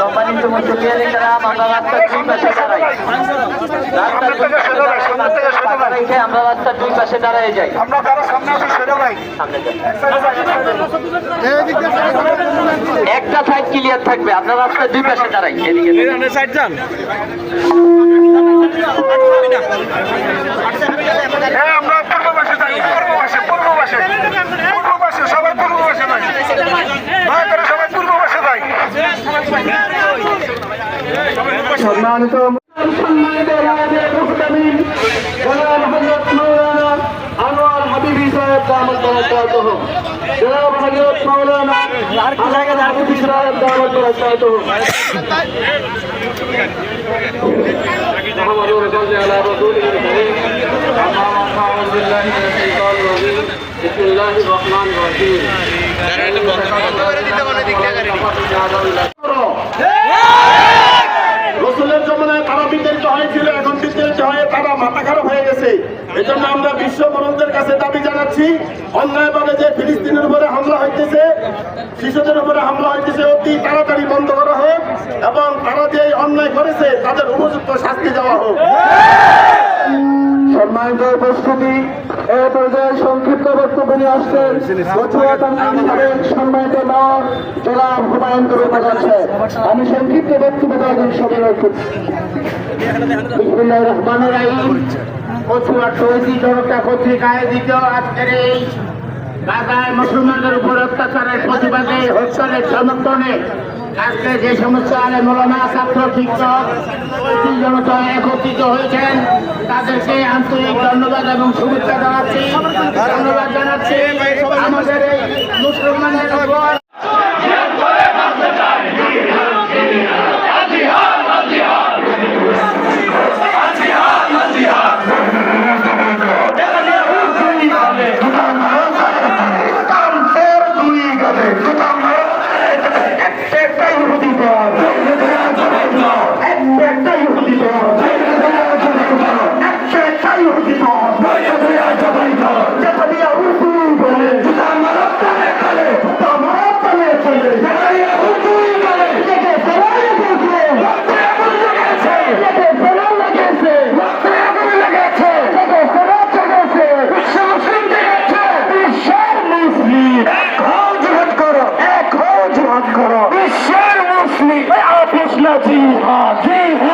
Company ইতিমধ্যে দিয়ে আমরা রাস্তার দুই পাশে দাঁড়াই। আমরা রাস্তার দুই পাশে দাঁড়ায় যাই। আমরা কারও সামনে একটা সাইড ক্লিয়ার থাকবে আপনার রাস্তার দুই পাশে দাঁড়াই এদিকে। সাইড যান। সম্মানিত সম্মানিত আমাদের মুহতামিম জনাব হযরত মাওলানা আনোয়ার হাবিবি সাহেব দামত বরকাতুহ জনাব হযরত মাওলানা আনোয়ার হাবিবি সাহেব দামত বরকাতুহ محمد رسول على رسوله الكريم أما بعد أعوذ بالله من الشيطان الرجيم بسم الله الرحمن الرحيم রসুলের বিতাড়িত হয়েছিল এখন বিতাড়িত হয়ে তারা মাথা খারাপ হয়ে গেছে। এজন্য আমরা বিশ্ব মানুষদের কাছে দাবি জানাচ্ছি, অন্যায়ভাবে যে ফিলিস্তিনের উপরে হামলা হইতেছে, শিশুদের উপরে হামলা হইতেছে, অতি তাড়াতাড়ি বন্ধ করা হোক এবং তারা যে অন্যায় করেছে, তাদের উপযুক্ত শাস্তি দেওয়া হোক। সম্মানিত উপস্থিতি, এ পর্যায়ে সংক্ষিপ্ত বক্তব্য নিয়ে আসছেন সম্মানিত টৈজি জনতা পত্রিকায় দ্বিতীয় আজকের এই মুসলমানদের উপর অত্যাচারের প্রতিবাদে হস্টেলের সমর্থনে আজকে যে সমস্ত মৌলানা ছাত্র শিক্ষক জনতা একত্রিত হয়েছেন, তাদেরকে আন্তরিক ধন্যবাদ এবং শুভেচ্ছা জানাচ্ছি। ধন্যবাদ জানাচ্ছি। জি হ্যাঁ জি হ্যাঁ।